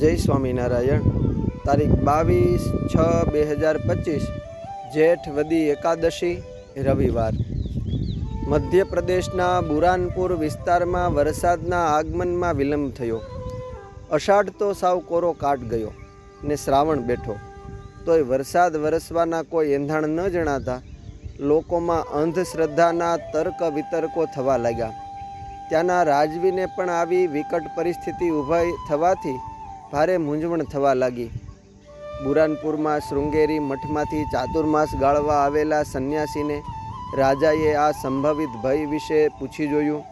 જય સ્વામિનારાયણ. તારીખ બાવીસ છ બે હજાર પચીસ, જેઠ વદી એકાદશી, રવિવાર. મધ્યપ્રદેશના બુરાનપુર વિસ્તારમાં વરસાદના આગમનમાં વિલંબ થયો. અષાઢ તો સાવ કોરો કાટ ગયો ને શ્રાવણ બેઠો. તોય વરસાદ વરસવાના કોઈ એંધાણ ન જણાતા લોકોમાં અંધશ્રદ્ધાના તર્ક વિતર્કો થવા લાગ્યા. ત્યાંના રાજવીને પણ આવી વિકટ પરિસ્થિતિ ઊભા થવાથી ભારે મૂંઝવણ થવા લાગી. બુરાનપુરમાં શૃંગેરી મઠમાંથી ચાતુર્માસ ગાળવા આવેલા સંન્યાસીને રાજાએ આ સંભવિત ભય વિશે પૂછી જોયું.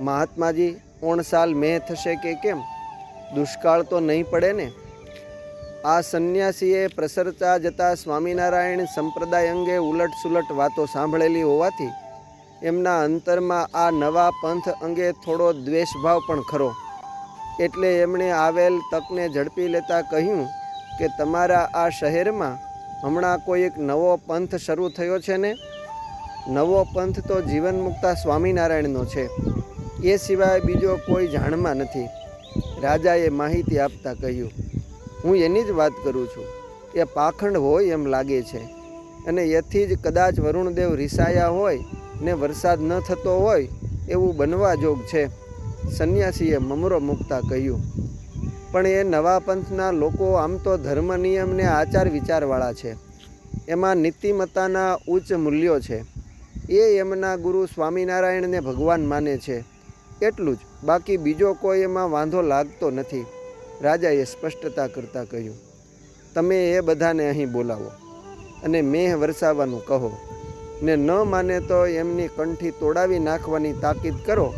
મહાત્માજી, ઓણ સાલ મેં થશે કે કેમ? દુષ્કાળ તો નહીં પડે ને? આ સંન્યાસીએ પ્રસરતા જતા સ્વામિનારાયણ સંપ્રદાય અંગે ઉલટસુલટ વાતો સાંભળેલી હોવાથી, એમના અંતરમાં આ નવા પંથ અંગે થોડો દ્વેષભાવ પણ ખરો. એટલે એમણે આવેલ તકને ઝડપી લેતા કહ્યું કે તમારા આ શહેરમાં હમણાં કોઈ એક નવો પંથ શરૂ થયો છે ને? નવો પંથ તો જીવન મુક્તા સ્વામિનારાયણનો છે. એ સિવાય બીજો કોઈ જાણમાં નથી. રાજાએ માહિતી આપતા કહ્યું, હું એની જ વાત કરું છું. એ પાખંડ હોય એમ લાગે છે. અને એથી જ કદાચ વરુણદેવ રિસાયા હોય ને વરસાદ ન થતો હોય એવું બનવા જોગ છે. સંન્યાસીએ મમરો મૂકતા કહ્યું, પણ એ નવા પંથના લોકો આમ તો ધર્મ નિયમને આચાર વિચારવાળા છે. એમાં નીતિમત્તાના ઉચ્ચ મૂલ્યો છે. એ એમના ગુરુ સ્વામિનારાયણને ભગવાન માને છે. એટલું જ. બાકી બીજો કોઈ એમાં વાંધો લાગતો નથી. રાજાએ સ્પષ્ટતા કરતાં કહ્યું, તમે એ બધાને અહીં બોલાવો અને મેહ વરસાવવાનું કહો. ને ન માને તો એમની કંઠી તોડાવી નાખવાની તાકીદ કરો.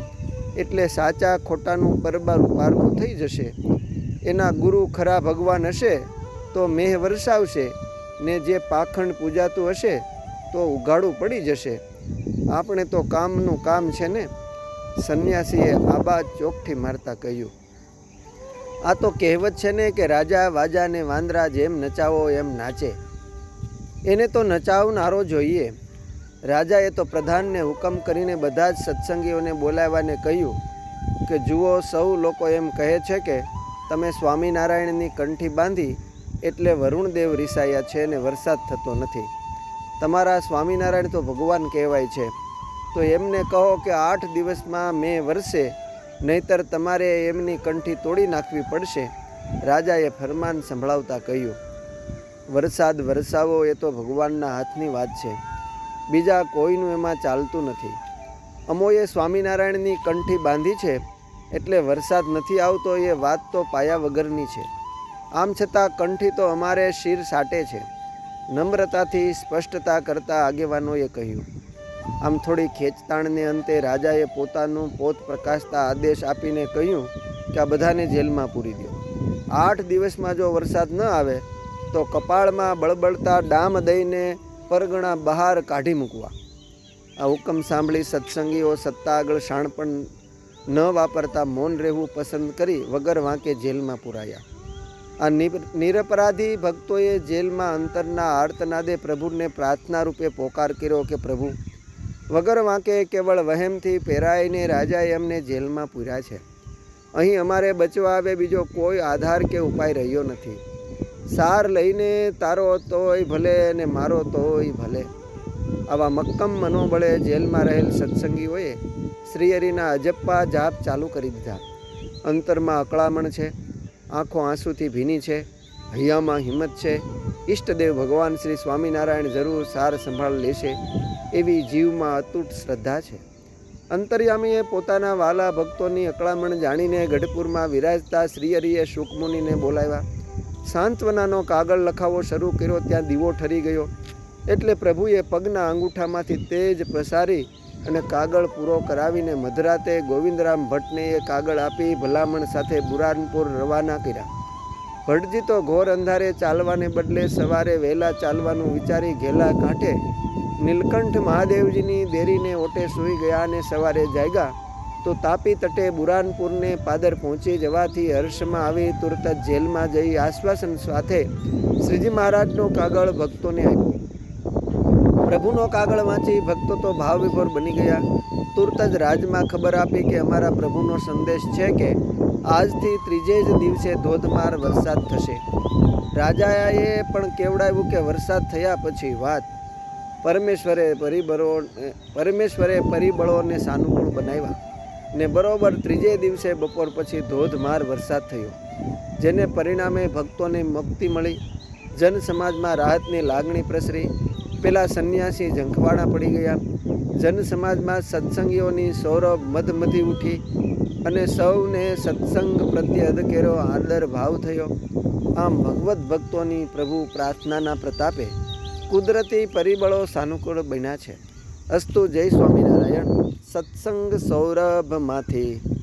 એટલે સાચા ખોટાનું પરબારું પારખું થઈ જશે. એના ગુરુ ખરા ભગવાન હશે, તો મેહ વરસાવશે, ને જે પાખંડ પૂજાતું હશે, તો ઉઘાડું પડી જશે. આપણે તો કામનું કામ છે ને? સંન્યાસીએ આબા ચોકથી મારતા કહ્યું. આ તો કહેવત છે ને કે રાજા વાજાને વાંદરા જેમ નચાવો એમ નાચે. એને તો નચાવનારો જોઈએ. રાજાએ તો પ્રધાનને હુકમ કરીને બધા જ સત્સંગીઓને બોલાવવાને કહ્યું કે, જુઓ, સૌ લોકો એમ કહે છે કે, તમે સ્વામિનારાયણની કંઠી બાંધી એટલે વરુણદેવ રિસાયા છે ને વરસાદ થતો નથી. તમારા સ્વામિનારાયણ તો ભગવાન કહેવાય છે. તો એમને કહો કે, આઠ દિવસમાં મેં વરસે, નહીતર તમારે એમની કંઠી તોડી નાખવી પડશે. રાજાએ ફરમાન સંભળાવતા કહ્યું, વરસાદ વરસાવો એ તો ભગવાનના હાથની વાત છે. બીજા કોઈનું એમાં ચાલતું નથી. અમોએ સ્વામિનારાયણની કંઠી બાંધી છે, એટલે વરસાદ નથી આવતો એ વાત તો પાયા વગરની છે. આમ છતાં કંઠી તો અમારે શિર સાટે છે. નમ્રતાથી સ્પષ્ટતા કરતા આગેવાનોએ કહ્યું, આમ થોડી ખેંચતાણને અંતે રાજાએ પોતાનું પોત પ્રકાશતા આદેશ આપીને કહ્યું કે આ બધાને જેલમાં પૂરી દો આઠ દિવસમાં જો વરસાદ ન આવે, તો કપાળમાં બળબળતા ડામ દઈને પરગણા બહાર કાઢી મૂકવા. આ હુકમ સાંભળી સત્સંગીઓ સત્તા આગળ શાણપણ ન વાપરતા મૌન રહેવું પસંદ કરી વગર વાંકે જેલમાં પુરાયા. આ નિર- નિરપરાધી ભક્તોએ જેલમાં અંતરના આર્તનાદે પ્રભુને પ્રાર્થના રૂપે પોકાર કર્યો કે, પ્રભુ, વગર વાંકે કેવળ વહેમથી પહેરાઈને રાજાએ અમને જેલમાં પૂર્યા છે. અહીં અમારે બચવા આવે બીજો કોઈ આધાર કે ઉપાય રહ્યો નથી. સાર લઈને તારો તોય ભલે ને મારો તોય ભલે. આવા મક્કમ મનોબળે જેલમાં રહેલ સત્સંગીઓએ શ્રીહરિના અજપ્પા જાપ ચાલુ કરી દીધા. અંતરમાં અકળામણ છે, આંખો આંસુથી ભીની છે, હૈયામાં હિંમત છે. ઈષ્ટદેવ ભગવાન શ્રી સ્વામિનારાયણ જરૂર સાર સંભાળ લેશે એવી જીવમાં અતૂટ શ્રદ્ધા છે. અંતર્યામીએ પોતાના વાલા ભક્તોની અકળામણ જાણીને ગઢપુરમાં વિરાજતા શ્રીહરિએ શુકમુનિને બોલાવ્યા. સાંત્વનાનો કાગળ લખાવો શરૂ કર્યો, ત્યાં દીવો ઠરી ગયો. એટલે પ્રભુએ પગના અંગૂઠામાંથી તેજ પ્રસારી અને કાગળ પૂરો કરાવીને મધરાતે ગોવિંદરામ ભટ્ટને એ કાગળ આપી ભલામણ સાથે બુરાનપુર રવાના કર્યા. ભટ્ટજી તો ઘોર અંધારે ચાલવાને બદલે સવારે વહેલા ચાલવાનું વિચારી ઘેલા કાંઠે નીલકંઠ મહાદેવજીની દેરીને ઓટે સૂઈ ગયા અને સવારે જાગ્યા. તો તાપી તટે બુરાનપુરને પાદર પહોંચી જવાથી હર્ષમાં આવી તુરત જ જેલમાં જઈ આશ્વાસન સાથે શ્રીજી મહારાજનો કાગળ ભક્તોને આપ્યો. પ્રભુનો કાગળ વાંચી ભક્તો તો ભાવ વિભોર બની ગયા. તુરત જ રાજમાં ખબર આપી કે અમારા પ્રભુનો સંદેશ છે કે આજથી ત્રીજે જ દિવસે ધોધમાર વરસાદ થશે. રાજાએ પણ કેવડાવ્યું કે વરસાદ થયા પછી વાત. પરમેશ્વરે પરિબળો પરમેશ્વરે પરિબળોને સાનુકૂળ બનાવ્યા. ને બરોબર ત્રીજે દિવસે બપોર પછી ધોધમાર વરસાદ થયો, જેને પરિણામે ભક્તોને મુક્તિ મળી. જન સમાજમાં રાહતની લાગણી પ્રસરી. પેલા સંન્યાસી ઝંખવાણા પડી ગયા. જન સમાજમાં સત્સંગીઓની સૌરભ મધમધી ઉઠી અને સૌને સત્સંગ પ્રત્યે અધકેરો આદર ભાવ થયો. આમ ભગવત ભક્તોની પ્રભુ પ્રાર્થનાના પ્રતાપે કુદરતી પરિબળો સાનુકૂળ બન્યા છે. અસ્તુ જય સ્વામિનારાયણ સત્સંગ સૌરભમાંથી